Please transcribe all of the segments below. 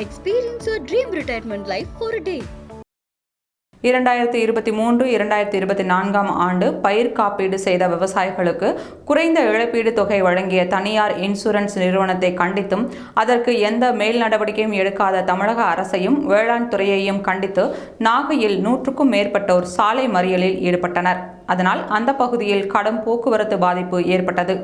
Experience your dream retirement life for day இரண்டாயிரத்தி இருபத்தி மூன்று இரண்டாயிரத்தி இருபத்தி நான்காம் ஆண்டு பயிர் காப்பீடு செய்த விவசாயிகளுக்கு குறைந்த இழப்பீடு தொகை வழங்கிய தனியார் இன்சூரன்ஸ் நிறுவனத்தை கண்டித்தும் அதற்கு எந்த மேல் நடவடிக்கையும் எடுக்காத தமிழக அரசையும் வேளாண் துறையையும் கண்டித்து நாகையில் நூற்றுக்கும் மேற்பட்டோர் சாலை மறியலில் ஈடுபட்டனர். அதனால் அந்த பகுதியில் கடும் போக்குவரத்து பாதிப்பு ஏற்பட்டது.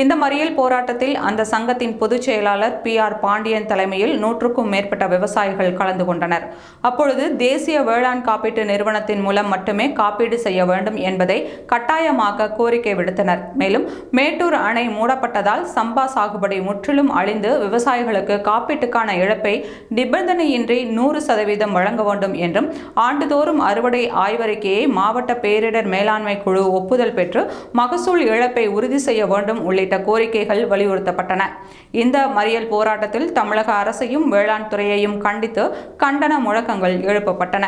இந்த மறியல் போராட்டத்தில் அந்த சங்கத்தின் பொதுச் செயலாளர் பி ஆர் பாண்டியன் தலைமையில் நூற்றுக்கும் மேற்பட்ட விவசாயிகள் கலந்து கொண்டனர். அப்பொழுது தேசிய வேளாண் காப்பீட்டு நிறுவனத்தின் மூலம் மட்டுமே காப்பீடு செய்ய வேண்டும் என்பதை கட்டாயமாக்க கோரிக்கை விடுத்தனர். மேலும் மேட்டூர் அணை மூடப்பட்டதால் சம்பா சாகுபடி முற்றிலும் அழிந்து விவசாயிகளுக்கு காப்பீட்டுக்கான இழப்பை நிபந்தனையின்றி நூறு சதவீதம் வழங்க வேண்டும் என்றும் ஆண்டுதோறும் அறுவடை ஆய்வறிக்கையை மாவட்ட பேரிடர் மேலாண்மை மேலாண்மை குழு ஒப்புதல் பெற்று மகசூல் இழப்பை உறுதி செய்ய வேண்டும் உள்ளிட்ட கோரிக்கைகள் வலியுறுத்தப்பட்டன. இந்த மறியல் போராட்டத்தில் தமிழக அரசையும் வேளாண் துறையையும் கண்டித்து கண்டன முழக்கங்கள் எழுப்பப்பட்டன.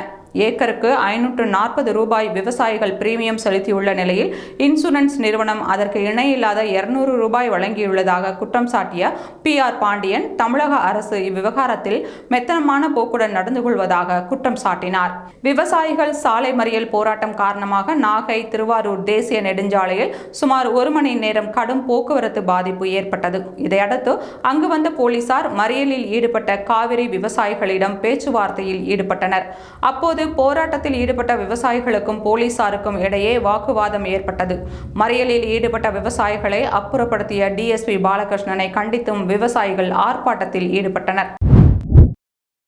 ஏக்கருக்கு ஐநூற்று நாற்பது ரூபாய் விவசாயிகள் பிரீமியம் செலுத்தியுள்ள நிலையில் இன்சூரன்ஸ் நிறுவனம் அதற்கு இணையில்லாத இருநூறு ரூபாய் வழங்கியுள்ளதாக குற்றம் சாட்டிய பி ஆர் பாண்டியன் தமிழக அரசு இவ்விவகாரத்தில் மெத்தனமான போக்குடன் நடந்து கொள்வதாக குற்றம் சாட்டினார். விவசாயிகள் சாலை மறியல் போராட்டம் காரணமாக நாகை திருவாரூர் தேசிய நெடுஞ்சாலையில் சுமார் ஒரு மணி நேரம் கடும் போக்குவரத்து பாதிப்பு ஏற்பட்டது. இதையடுத்து அங்கு வந்த போலீசார் மறியலில் ஈடுபட்ட காவிரி விவசாயிகளிடம் பேச்சுவார்த்தையில் ஈடுபட்டனர். அப்போது போராட்டத்தில் ஈடுபட்ட விவசாயிகளுக்கும் போலீசாருக்கும் இடையே வாக்குவாதம் ஏற்பட்டது. மறியலில் ஈடுபட்ட விவசாயிகளை அப்புறப்படுத்திய டிஎஸ்பி பாலகிருஷ்ணனை கண்டித்தும் விவசாயிகள் ஆர்ப்பாட்டத்தில் ஈடுபட்டனர்.